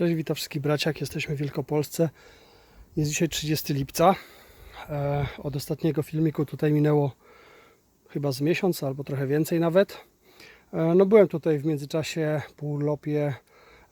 Cześć, witam wszystkich braciak. Jesteśmy w Wielkopolsce. Jest dzisiaj 30 lipca. E, od ostatniego filmiku tutaj minęło chyba z miesiąc albo trochę więcej nawet. E, no byłem tutaj w międzyczasie po urlopie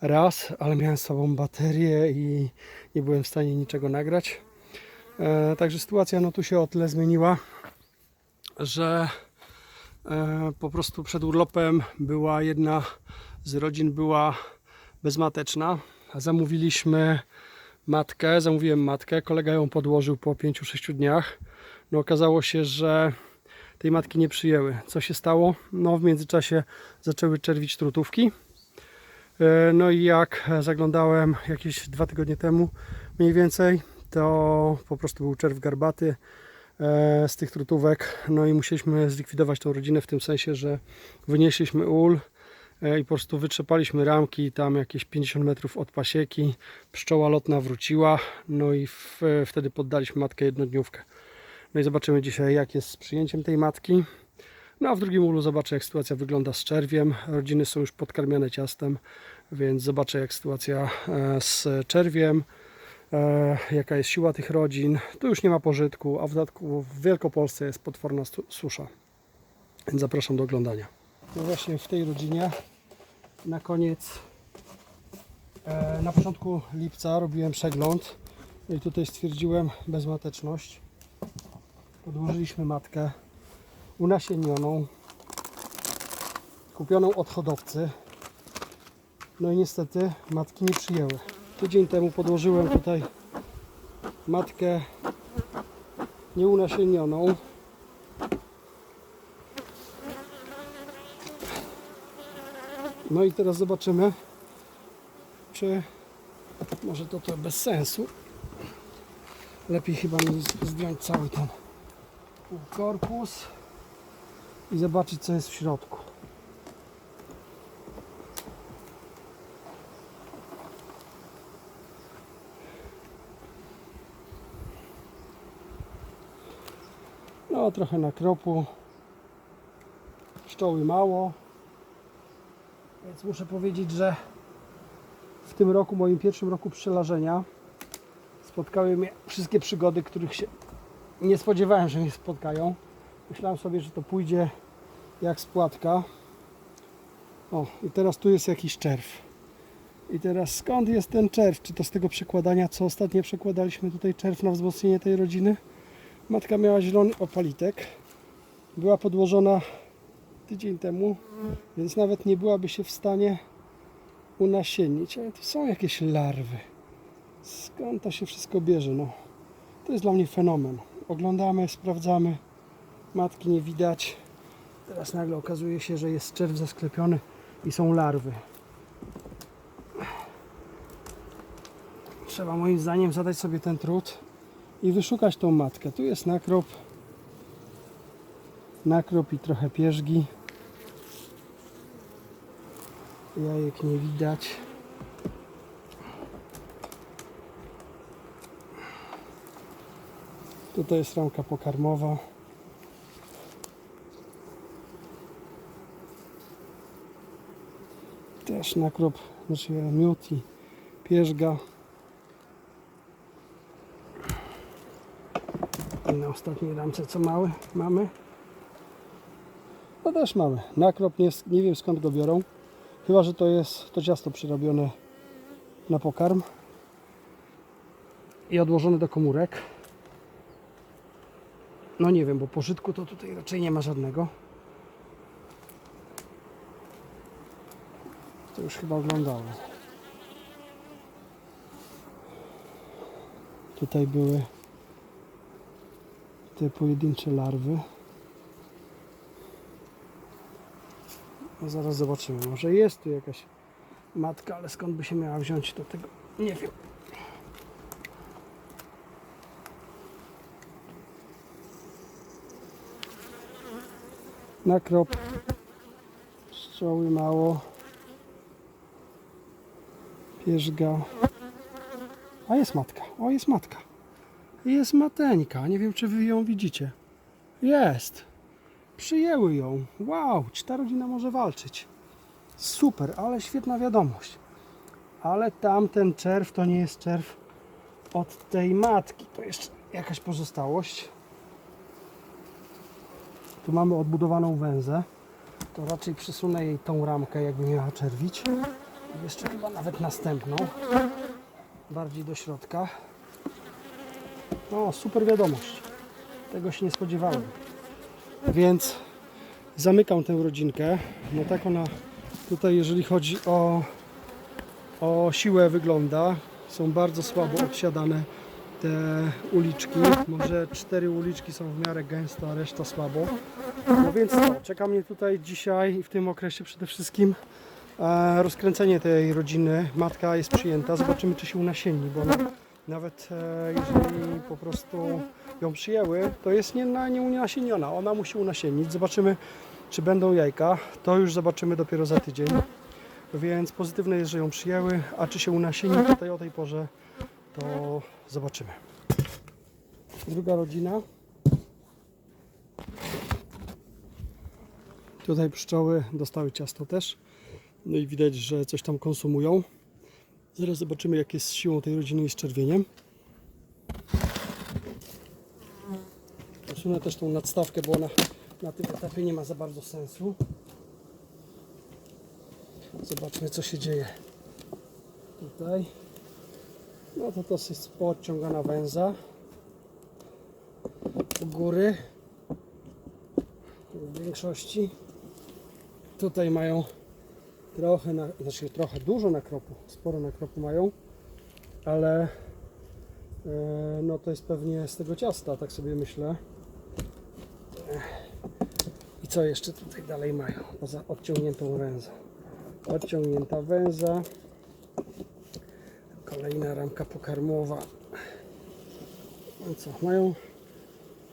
raz, ale miałem z sobą baterię i nie byłem w stanie niczego nagrać. E, także sytuacja no tu się o tyle zmieniła, że po prostu przed urlopem była jedna z rodzin była bezmateczna. Zamówiliśmy matkę, zamówiłem matkę, kolega ją podłożył po 5-6 dniach. No okazało się, że tej matki nie przyjęły. Co się stało? No w międzyczasie zaczęły czerwić trutówki. E, No i jak zaglądałem jakieś dwa tygodnie temu mniej więcej, to po prostu był czerw garbaty e, z tych trutówek. No i musieliśmy zlikwidować tą rodzinę w tym sensie, że wynieśliśmy ul, i po prostu wytrzepaliśmy ramki, tam jakieś 50 metrów od pasieki, pszczoła lotna wróciła, no i w, wtedy poddaliśmy matkę jednodniówkę. No i zobaczymy dzisiaj jak jest z przyjęciem tej matki. No a w drugim ulu zobaczę jak sytuacja wygląda z czerwiem. Rodziny są już podkarmiane ciastem, więc zobaczę jak sytuacja e, z czerwiem, e, jaka jest siła tych rodzin. Tu już nie ma pożytku, a w dodatku w Wielkopolsce jest potworna susza. Więc zapraszam do oglądania. Właśnie w tej rodzinie na koniec, e, na początku lipca robiłem przegląd No i tutaj stwierdziłem bezmateczność. Podłożyliśmy matkę unasienioną, kupioną od hodowcy. No i niestety matki nie przyjęły. Tydzień temu podłożyłem tutaj matkę nieunasienioną. No i teraz zobaczymy, czy może to to bez sensu. Lepiej chyba mi zdjąć cały ten korpus i zobaczyć co jest w środku. No trochę nakropu. Pszczoły mało. Więc muszę powiedzieć, że w tym roku, moim pierwszym roku pszczelarzenia, spotkały mnie wszystkie przygody, których się nie spodziewałem, że mnie spotkają. Myślałem sobie, że to pójdzie jak spłatka. O, i teraz tu jest jakiś czerw. I teraz skąd jest ten czerw? Czy to z tego przekładania, co ostatnio przekładaliśmy tutaj czerw na wzmocnienie tej rodziny? Matka miała zielony opalitek. Była podłożona tydzień temu, więc nawet nie byłaby się w stanie unasiennić. Ale to są jakieś larwy. Skąd to się wszystko bierze? No, to jest dla mnie fenomen. Oglądamy, sprawdzamy. Matki nie widać. Teraz nagle okazuje się, że jest czerw zasklepiony i są larwy. Trzeba moim zdaniem zadać sobie ten trud i wyszukać tą matkę. Tu jest nakrop. Nakrop i trochę pierzgi. Jajek nie widać. Tutaj jest ramka pokarmowa. Też nakrop, znaczy miód i pierzga. I na ostatniej ramce co mały mamy? No też mamy. Nakrop nie, nie wiem skąd go biorą. Chyba, że to jest to ciasto przyrobione na pokarm i odłożone do komórek. No nie wiem, bo pożytku to tutaj raczej nie ma żadnego. To już chyba oglądałem. Tutaj były te pojedyncze larwy. No zaraz zobaczymy. Może jest tu jakaś matka, ale skąd by się miała wziąć do tego? Nie wiem. Nakrop. Pszczoły mało. Pierzga. A jest matka. O, jest matka. Jest mateńka. Nie wiem, czy wy ją widzicie. Jest. Przyjęły ją. Wow, czy ta rodzina może walczyć? Super, ale świetna wiadomość. Ale tamten czerw to nie jest czerw od tej matki. To jeszcze jakaś pozostałość. Tu mamy odbudowaną węzę. To raczej przysunę jej tą ramkę, jakby miała czerwić. Jeszcze chyba nawet następną. Bardziej do środka. No, super wiadomość. Tego się nie spodziewałem. Więc zamykam tę rodzinkę. No tak ona tutaj, jeżeli chodzi o, o siłę wygląda. Są bardzo słabo obsiadane te uliczki. Może cztery uliczki są w miarę gęsto, a reszta słabo. No więc co, czeka mnie tutaj dzisiaj i w tym okresie przede wszystkim e, rozkręcenie tej rodziny. Matka jest przyjęta, zobaczymy czy się unasienni, bo nawet e, jeżeli po prostu ją przyjęły, to jest nie, nie unasieniona. Ona musi unasiennić. Zobaczymy czy będą jajka. To już zobaczymy dopiero za tydzień. Więc pozytywne jest, że ją przyjęły, a czy się unasieni tutaj o tej porze, to zobaczymy. Druga rodzina. Tutaj pszczoły dostały ciasto też. No i widać, że coś tam konsumują. Zaraz zobaczymy, jak jest z siłą tej rodziny i z czerwieniem. Posunę też tą nadstawkę, bo ona na tym etapie nie ma za bardzo sensu. Zobaczmy, co się dzieje tutaj. No to to jest podciągana węza. U góry. W większości. Tutaj mają trochę, na, znaczy trochę dużo nakropu, sporo nakropu mają, ale e, no to jest pewnie z tego ciasta, tak sobie myślę. Co jeszcze tutaj dalej mają, poza odciągniętą węzą? Odciągnięta węza, kolejna ramka pokarmowa. No co, mają,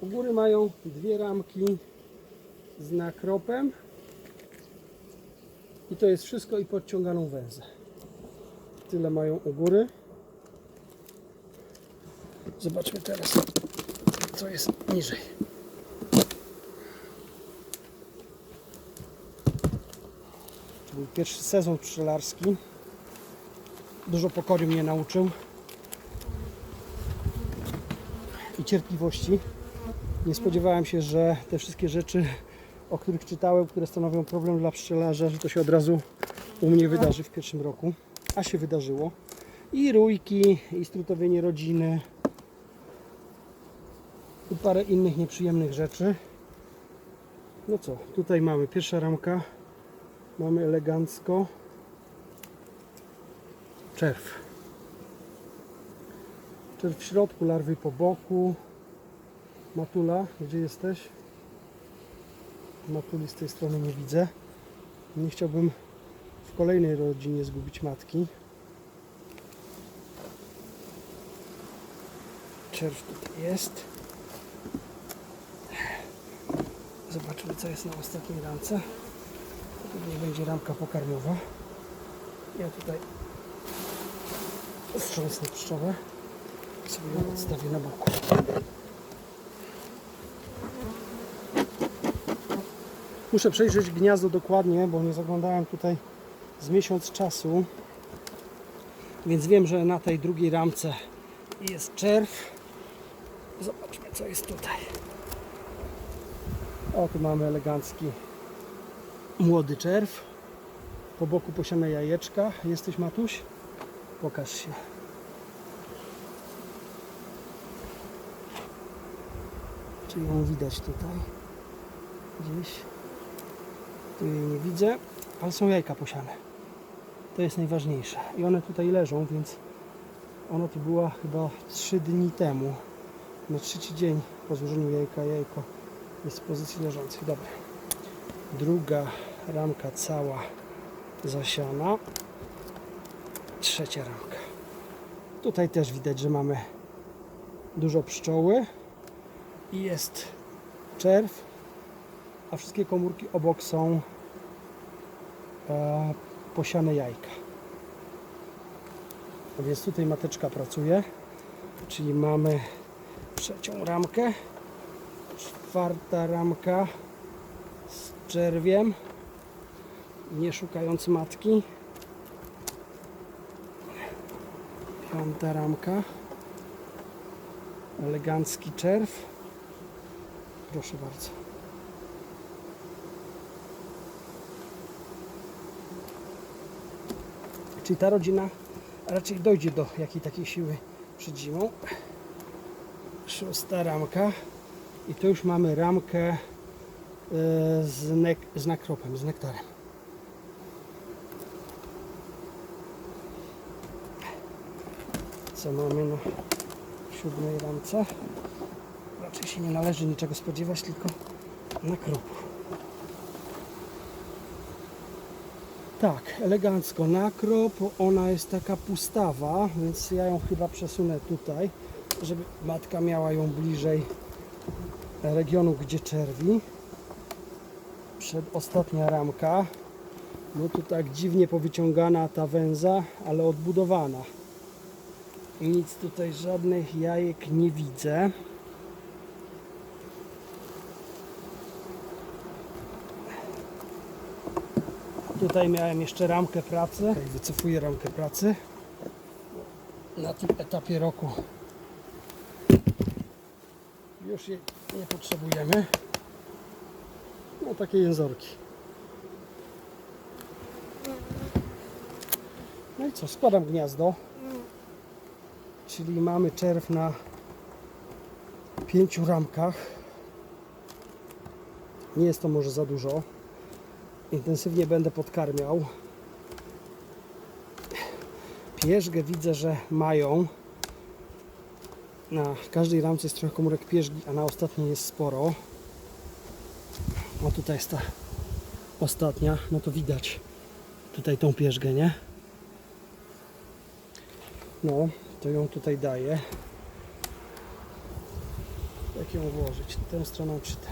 u góry mają dwie ramki z nakropem i to jest wszystko i podciąganą węzę. Tyle mają u góry. Zobaczmy teraz, co jest niżej. To był pierwszy sezon pszczelarski. Dużo pokory mnie nauczył. I cierpliwości. Nie spodziewałem się, że te wszystkie rzeczy, o których czytałem, które stanowią problem dla pszczelarza, że to się od razu u mnie wydarzy w pierwszym roku. A się wydarzyło. I rójki, i strutowienie rodziny, i parę innych nieprzyjemnych rzeczy. No co, tutaj mamy pierwsza ramka. Mamy elegancko czerw. Czerw w środku, larwy po boku. Matula, gdzie jesteś? Matuli z tej strony nie widzę. Nie chciałbym w kolejnej rodzinie zgubić matki. Czerw tutaj jest. Zobaczymy co jest na ostatniej ramce. Pewnie będzie ramka pokarmowa. Ja tutaj wstrząsnę pszczołę. Sobie ją odstawię na boku. Muszę przejrzeć gniazdo dokładnie, bo nie zaglądałem tutaj z miesiąc czasu. Więc wiem, że na tej drugiej ramce jest czerw. Zobaczmy co jest tutaj. O, tu mamy elegancki młody czerw. Po boku posiane jajeczka. Jesteś Matuś? Pokaż się. Czy ją widać tutaj? Gdzieś. Tu jej nie widzę, ale są jajka posiane. To jest najważniejsze. I one tutaj leżą, więc ona tu była chyba 3 dni temu. Na trzeci dzień po złożeniu jajka, jajko jest w pozycji leżącej. Dobra. Druga ramka cała zasiana. Trzecia ramka. Tutaj też widać, że mamy dużo pszczoły i jest czerw, a wszystkie komórki obok są e, posiane jajka. Więc tutaj mateczka pracuje, czyli mamy trzecią ramkę, czwarta ramka czerwiem, nie szukając matki. Piąta ramka. Elegancki czerw. Proszę bardzo. Czyli ta rodzina raczej dojdzie do jakiej takiej siły przed zimą. Szósta ramka. I tu już mamy ramkę z, nek z nakropem, z nektarem. Co mamy na siódmej ramce? Raczej się nie należy niczego spodziewać, tylko nakropu. Tak, elegancko nakrop, ona jest taka pustawa, więc ja ją chyba przesunę tutaj, żeby matka miała ją bliżej regionu, gdzie czerwi. Przedostatnia ramka, no tu tak dziwnie powyciągana ta węza, ale odbudowana. Nic tutaj, żadnych jajek nie widzę. Tutaj miałem jeszcze ramkę pracy. Tak, wycofuję ramkę pracy. Na tym etapie roku już jej nie potrzebujemy. Takie jęzorki. No i co, składam gniazdo. Czyli mamy czerw na pięciu ramkach. Nie jest to może za dużo. Intensywnie będę podkarmiał. Pierzgę widzę, że mają. Na każdej ramce jest trochę komórek pierzgi, a na ostatniej jest sporo. O tutaj jest ta ostatnia, no to widać tutaj tą pierzgę, nie? No, to ją tutaj daję. Jak ją włożyć? Tę stroną czy tę?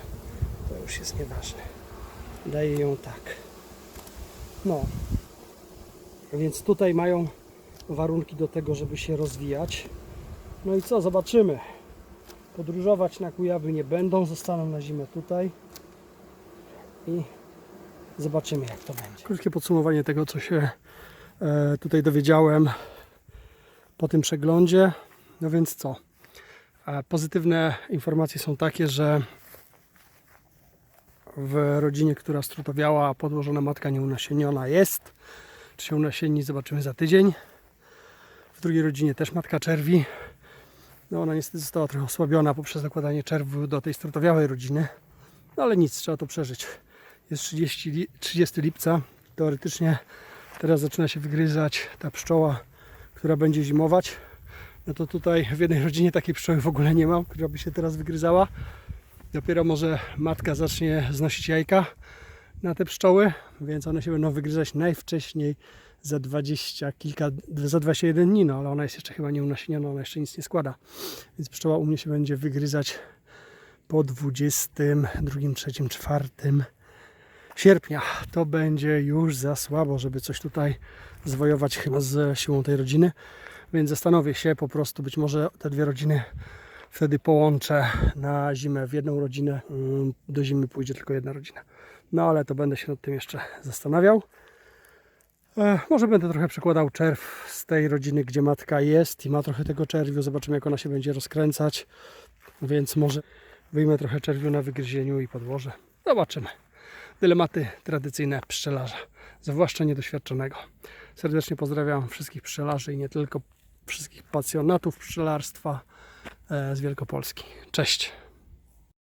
To już jest nieważne. Daję ją tak. No. Więc tutaj mają warunki do tego, żeby się rozwijać. No i co? Zobaczymy. Podróżować na Kujawy nie będą, zostaną na zimę tutaj i zobaczymy jak to będzie. Krótkie podsumowanie tego, co się e, tutaj dowiedziałem po tym przeglądzie. No więc co? E, pozytywne informacje są takie, że w rodzinie, która strutowiała, a podłożona matka nieunasieniona jest. Czy się unasieni, zobaczymy za tydzień. W drugiej rodzinie też matka czerwi. No ona niestety została trochę osłabiona poprzez nakładanie czerwu do tej strutowiałej rodziny. No ale nic, trzeba to przeżyć. Jest 30, li- 30 lipca. Teoretycznie teraz zaczyna się wygryzać ta pszczoła, która będzie zimować. No to tutaj w jednej rodzinie takiej pszczoły w ogóle nie mam, która by się teraz wygryzała. Dopiero może matka zacznie znosić jajka na te pszczoły, więc one się będą wygryzać najwcześniej za 20 kilka, za 21 dni, no ale ona jest jeszcze chyba nie unasieniona, ona jeszcze nic nie składa. Więc pszczoła u mnie się będzie wygryzać po 22, 3, 4 sierpnia. To będzie już za słabo, żeby coś tutaj zwojować chyba z siłą tej rodziny. Więc zastanowię się po prostu, być może te dwie rodziny wtedy połączę na zimę w jedną rodzinę. Mm, Do zimy pójdzie tylko jedna rodzina. No ale to będę się nad tym jeszcze zastanawiał. E, może będę trochę przekładał czerw z tej rodziny, gdzie matka jest i ma trochę tego czerwiu. Zobaczymy, jak ona się będzie rozkręcać. Więc może wyjmę trochę czerwiu na wygryzieniu i podłożę. Zobaczymy. Dylematy tradycyjne pszczelarza, zwłaszcza niedoświadczonego. Serdecznie pozdrawiam wszystkich pszczelarzy i nie tylko wszystkich pasjonatów pszczelarstwa e, z Wielkopolski. Cześć!